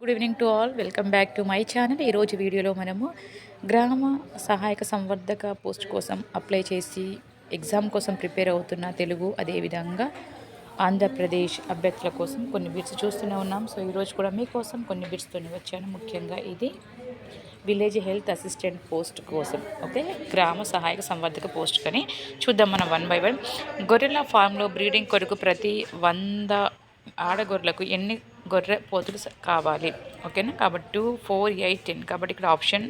Good evening to all welcome back to my channel ఈరోజు వీడియోలో మనము గ్రామ సహాయక సంవర్ధక పోస్ట్ కోసం అప్లై చేసి ఎగ్జామ్ కోసం ప్రిపేర్ అవుతున్న తెలుగు అదేవిధంగా ఆంధ్రప్రదేశ్ అభ్యర్థుల కోసం కొన్ని బిట్స్ చూస్తూనే ఉన్నాం. సో ఈరోజు కూడా మీకోసం కొన్ని బిట్స్తోనే వచ్చాను. ముఖ్యంగా ఇది విలేజ్ హెల్త్ అసిస్టెంట్ పోస్ట్ కోసం. ఓకే గ్రామ సహాయక సంవర్ధక పోస్ట్ కానీ చూద్దాం మనం వన్ బై వన్ గొర్రెల ఫామ్లో బ్రీడింగ్ కొరకు ప్రతి వంద ఆడగొర్రెలకు ఎన్ని గొర్రె పోతులు కావాలి. ఓకేనా? కాబట్టి టూ ఫోర్ ఎయిట్ టెన్. కాబట్టి ఇక్కడ option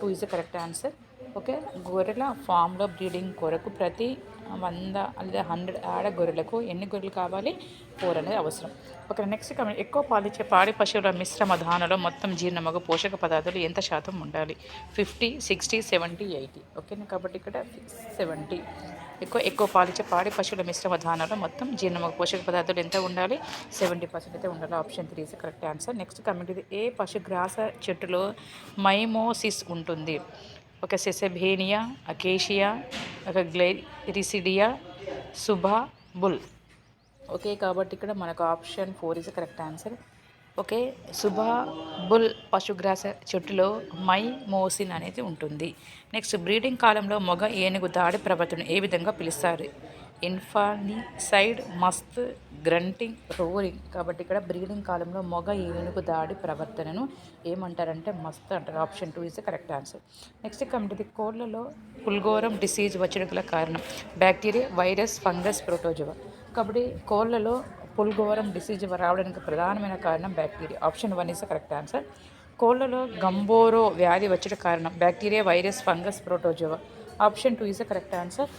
two is the correct answer okay? గొర్రెల ఫామ్లో బ్రీడింగ్ కొరకు ప్రతి వంద లేదా హండ్రెడ్ ఆడ గొర్రెలకు ఎన్ని గొర్రెలు కావాలి? ఫోర్ అనేది అవసరం. ఓకే నెక్స్ట్ కమెంట్ ఎక్కువ పాలిచ్చే పాడి పశువుల మిశ్రమ దానలో మొత్తం జీర్ణమగు పోషక పదార్థాలు ఎంత శాతం ఉండాలి? Fifty sixty seventy eighty. ఓకేనా? కాబట్టి ఇక్కడ సెవెంటీ ఎక్కువ ఎక్కువ పాలిచ్చే పాడి పశువుల మిశ్రమ దానాలో మొత్తం జీర్ణమగు పోషక పదార్థాలు ఎంత ఉండాలి? సెవెంటీ పర్సెంట్ అయితే ఉండాలి. Option three is correct answer next comment ఇది ఏ పశుగ్రాస చెట్టులో మైమోసిస్ ఉంటుంది? ఒక సెసెబేనియా అకేషియా ఒక గ్లైరిసిడియా సుభా బుల్. ఓకే కాబట్టి ఇక్కడ మనకు option four is correct answer okay శుభాబుల్ పశుగ్రాస చెట్టులో మై మోసిన్ అనేది ఉంటుంది. నెక్స్ట్ బ్రీడింగ్ కాలంలో మొగ ఏనుగు దాడి ప్రవర్తన ఏ విధంగా పిలుస్తారు? ఇన్ఫానిసైడ్ మస్త్ గ్రంటింగ్ రోరింగ్. కాబట్టి ఇక్కడ బ్రీడింగ్ కాలంలో మొగ ఏనుగు దాడి ప్రవర్తనను ఏమంటారంటే మస్త్ అంటారు. Option two is the correct answer. Next committee కోళ్ళలో పుల్గోరం డిసీజ్ వచ్చిన గల కారణం. Bacteria virus fungus protozoa. కాబట్టి కోళ్ళలో పుల్గోరం డిసీజ్ రావడానికి ప్రధానమైన కారణం bacteria. Option one is the correct answer. కోళ్ళలో Gumboro వ్యాధి వచ్చిన కారణం. Bacteria virus fungus protozoa. Option two is the correct answer.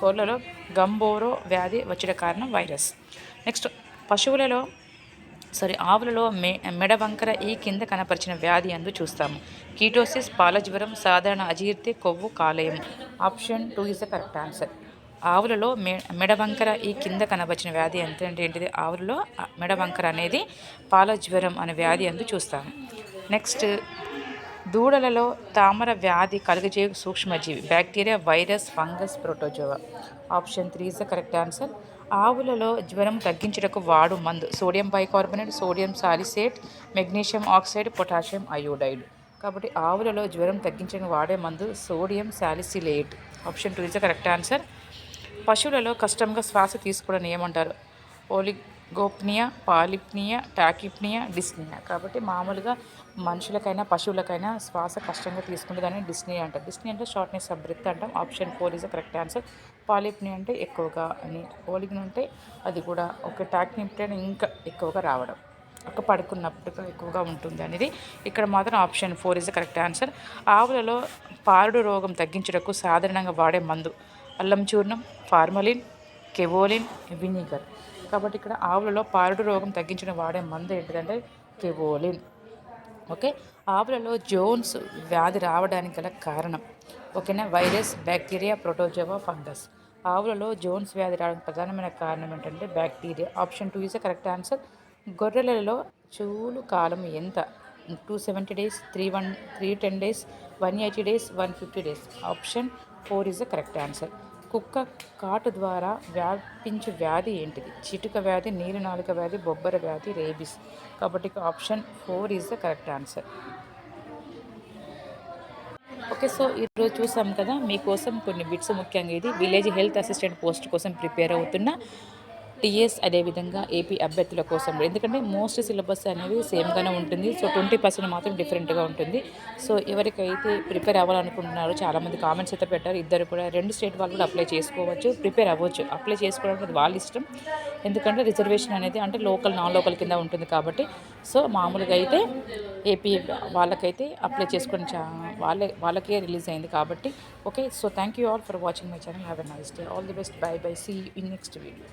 కోళ్ళలో Gumboro వ్యాధి వచ్చిన కారణం వైరస్. నెక్స్ట్ పశువులలో సారీ ఆవులలో మె మెడవంకర ఈ కింద కనపరిచిన వ్యాధి అందు చూస్తాము. కీటోసిస్ పాలజ్వరం సాధారణ అజీర్తి కొవ్వు కాలేయం. Option two is the correct answer. ఆవులలో మె మెడవంకర ఈ కింద కనపరిచిన వ్యాధి ఎంత అంటే ఏంటిది? ఆవులలో మెడ మెడవంకర అనేది పాలజ్వరం అనే వ్యాధి అందు చూస్తాము. నెక్స్ట్ దూడలలో తామర వ్యాధి కలుగజేయు సూక్ష్మజీవి bacteria virus fungus protozoa. Option three is the correct answer. ఆవులలో జ్వరం తగ్గించుటకు వాడు మందు sodium bicarbonate sodium salicylate magnesium oxide potassium iodide. కాబట్టి ఆవులలో జ్వరం తగ్గించడానికి వాడే మందు sodium salicylate. Option two is the correct answer. పశువులలో కష్టంగా శ్వాస తీసుకోవడం ఏమంటారు గోప్నియా పాలిప్నియా టాకిప్నియా డిస్నియా. కాబట్టి మామూలుగా మనుషులకైనా పశువులకైనా శ్వాస కష్టంగా తీసుకుంటే దాన్ని డిస్నీ అంటారు. డిస్నీ అంటే షార్ట్నెస్ ఆఫ్ బ్రెత్ అంటాం. Option four is correct answer. Polypnoea అంటే ఎక్కువగా అని. ఓలిగ్ని అంటే అది కూడా ఒక టాక్నిప్టే అని ఇంకా ఎక్కువగా రావడం. ఒక పడుకున్నప్పుడు ఎక్కువగా ఉంటుంది అనేది ఇక్కడ మాత్రం option four is the correct answer. ఆవులలో పారుడు రోగం తగ్గించుటకు సాధారణంగా వాడే మందు అల్లం చూర్ణం ఫార్మలిన్ కెవోలిన్ వినిగర్. కాబట్టి ఇక్కడ ఆవులలో పారుడు రోగం తగ్గించడం వాడే మందు ఏంటిదంటే కెవోలిన్ ఓకే? ఆవులలో జోన్స్ వ్యాధి రావడానికి గల కారణం. ఓకేనా? Virus bacteria protozoa fungus. ఆవులలో జోన్స్ వ్యాధి రావడానికి ప్రధానమైన కారణం ఏంటంటే bacteria. Option two is correct answer. గొర్రెలలో చూలు కాలం ఎంత? Two seventy days three one three ten days one eighty days one fifty days. Option four is the correct answer. కుక్క కాటు ద్వారా వ్యాపించు వ్యాధి ఏంటిది? చిటుక వ్యాధి నీరు నాలుక వ్యాధి బొబ్బర వ్యాధి రేబిస్. కాబట్టి option four is the correct answer. Okay so ఈరోజు చూసాం కదా మీకోసం కొన్ని బిట్స్ ముఖ్యంగా ఇది. విలేజ్ హెల్త్ అసిస్టెంట్ పోస్ట్ కోసం ప్రిపేర్ అవుతున్నా టీఎస్ అదేవిధంగా ఏపీ అభ్యర్థుల కోసం ఎందుకంటే మోస్ట్ సిలబస్ అనేది సేమ్గానే ఉంటుంది. సో ట్వంటీ పర్సెంట్ మాత్రం డిఫరెంట్గా ఉంటుంది. సో ఎవరికైతే ప్రిపేర్ అవ్వాలనుకుంటున్నారో చాలామంది కామెంట్స్ అయితే పెట్టారు. ఇద్దరు కూడా రెండు స్టేట్ వాళ్ళు కూడా అప్లై చేసుకోవచ్చు ప్రిపేర్ అవ్వచ్చు. అప్లై చేసుకోవడం అది వాళ్ళ ఇష్టం. ఎందుకంటే రిజర్వేషన్ అనేది అంటే లోకల్ నాన్ లోకల్ కింద ఉంటుంది కాబట్టి. సో మామూలుగా అయితే ఏపీ వాళ్ళకైతే అప్లై చేసుకొని చా వాళ్ళే వాళ్ళకే రిలీజ్ అయింది కాబట్టి. Okay. So thank you all for watching my channel. Have a nice day. All the best. Bye bye. See in next video.